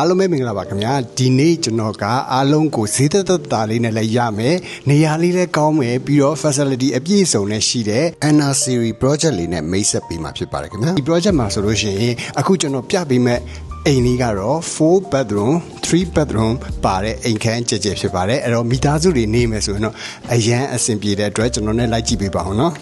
အားလုံးပဲမင်္ဂလာပါခင်ဗျာဒီနေ့ကျွန်တော်ကအားလုံးကိုဈေးသက်သက်တာလေးနဲ့လည်းရမယ်နေရာလေးလည်းကောင်းမယ်ပြီးတော့ facility အပြည့်စုံနဲ့ရှိတဲ့ Anna Series project လေးနဲ့မိတ်ဆက်ပေးမှာဖြစ်ပါတယ်ခင်ဗျာဒီ project မှာဆိုလို့ရှိရင်အခုကျွန်တော်ပြပေးမဲ့အိမ်လေးကတော့4 bedroom 3 bedroom ပါတဲ့အိမ်ခန်းကြဲကြဲဖြစ်ပါတယ်အဲ့တော့မိသားစုတွေနေမယ်ဆိုရင်တော့အရန်အဆင်ပြေတဲ့အတွက်ကျွန်တော်နဲ့လိုက်ကြည့်ပေးပါအောင်နော်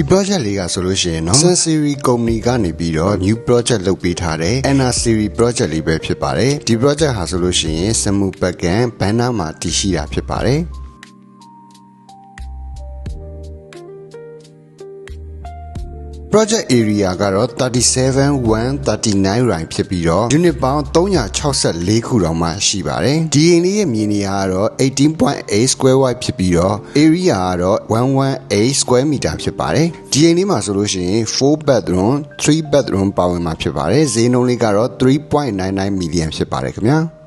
ဒီ project လေးကဆိုလို့ရှိရင်နော် Sun Series Company ကနေပြီးတော့ new project လုပ်ပေးထားတဲ့ NR Series project လေးပဲဖြစ်ပါတယ်ဒီ project ဟာဆိုလို့ရှိရင်စမူပကန်ဘန်နာမှာတည်ရှိတာဖြစ်ပါတယ် project area ကတော့37139 round ဖြစ်ပြီးတော့ unit ပေါင်း364ခုတောင်မှရှိပါတယ်ဒီအိမ်လေးရဲ့မြေနေရာကတော့18.8 square wide ဖြစ်ပြီးတော့ area ကတော့118 square meter ဖြစ်ပါတယ်ဒီအိမ်လေးမှာဆိုလို့ရှိရင်4 bedroom 3 bedroom ပါဝင်မှာဖြစ်ပါတယ်ဈေးနှုန်းလေးကတော့3.99 million ဖြစ်ပါတယ်ခင်ဗျာ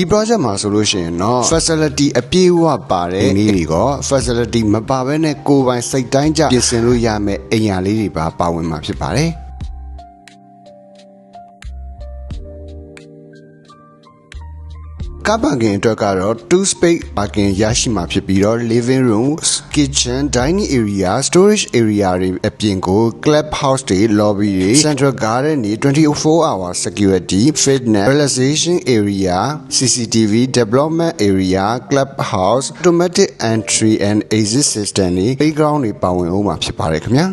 ဒီ project မှာဆိုလို့ရှိရင်တော့ facility အပြည့်အဝပါတဲ့နေတွေက facility မပါဘဲနဲ့ကိုယ်ပိုင်စိတ်တိုင်းကြပြင်ဆင်လို့ရမယ့်အိမ်ယာလေးတွေပါပါဝင်မှာဖြစ်ပါတယ် ကားပါကင်အတွက်ကတော့2 space parking ရရှိမှာဖြစ်ပြီးတော့ living room kitchen dining area storage area တွေအပြင်ကို club house တွေ lobby တွေ central garden တွေ24 hour security fitness relaxation area CCTV development area club house automatic entry and exit system တွေ playground တွေပါဝင်အောင်မှာဖြစ်ပါတယ်ခင်ဗျာ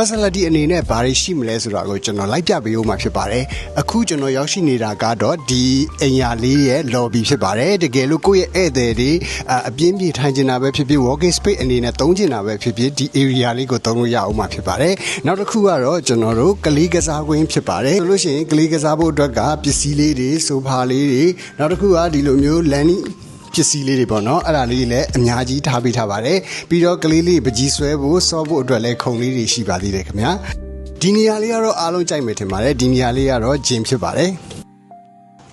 facility အနေနဲ့ဘာတွေရှိမလဲဆိုတာကိုကျွန်တော်လိုက်ပြပေးဦးမှာဖြစ်ပါတယ်အခုကျွန်တော်ရောက်ရှိနေတာကတော့ဒီအိမ်ယာလေးရဲ့ lobby ဖြစ်ပါတယ်တကယ်လို့ကိုယ့်ရဲ့ဧည့်သည်တွေအအပြင်းပြေထိုင်ကျင်တာပဲဖြစ်ဖြစ် walking space အနေနဲ့သုံးကျင်တာပဲဖြစ်ဖြစ်ဒီ area လေးကိုသုံးလို့ရအောင်မှာဖြစ်ပါတယ်နောက်တစ်ခုကတော့ကျွန်တော်တို့ကလေးကစားကွင်းဖြစ်ပါတယ်ဆိုလို့ရှိရင်ကလေးကစားဖို့အတွက်ကပစ္စည်းလေးတွေဆိုဖာလေးတွေနောက်တစ်ခုကဒီလိုမျိုး landing ပစ္စည်းလေးတွေပေါ့နော်အဲ့ဒါလေးတွေလည်းအများကြီးထားပေးထားပါတယ်ပြီးတော့ကလေးလေးပကြီးဆွဲဖို့စောဖို့အတွက်လည်းခုံလေးတွေရှိပါသေးတယ်ခင်ဗျာဒီနေရာလေးကတော့အားလုံးကြိုက်မယ်ထင်ပါတယ်ဒီနေရာလေးကတော့ဂျင်ဖြစ်ပါတယ်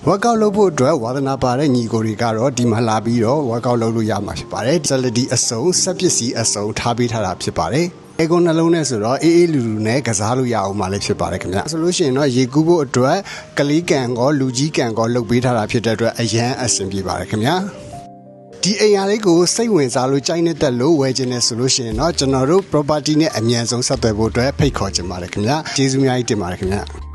workout လုပ်ဖို့အတွက်ဝါသနာပါတဲ့ညီကိုတွေကတော့ဒီမှာလာပြီးတော့ workout လုပ်လို့ရမှာဖြစ်ပါတယ် facility အစုံစက်ပစ္စည်းအစုံထားပေးထားတာဖြစ်ပါတယ်အေကွန်နှလုံးနဲ့ဆိုတော့အေးအေးလူလူနဲ့ကစားလို့ရအောင်မလည်းဖြစ်ပါတယ်ခင်ဗျဆိုလို့ရှိရင်တော့ရေကူးဖို့အတွက်ကလေးကန်ကောလူကြီးကန်ကောလုပ်ပေးထားတာဖြစ်တဲ့အတွက်အရန်အဆင်ပြေပါတယ်ခင်ဗျာ ဒီအိမ်ယာလေးကိုစိတ်ဝင်စားလို့ကြိုက်နေတဲ့လို့ဝယ်ခြင်းနဲ့ဆိုလို့ရှိရင်တော့ကျွန်တော်တို့ property နဲ့အမြန်ဆုံးဆက်သွယ်ဖို့အတွက်ဖိတ်ခေါ်ချင်ပါတယ်ခင်ဗျာကျေးဇူးများကြီးတင်ပါတယ်ခင်ဗျာ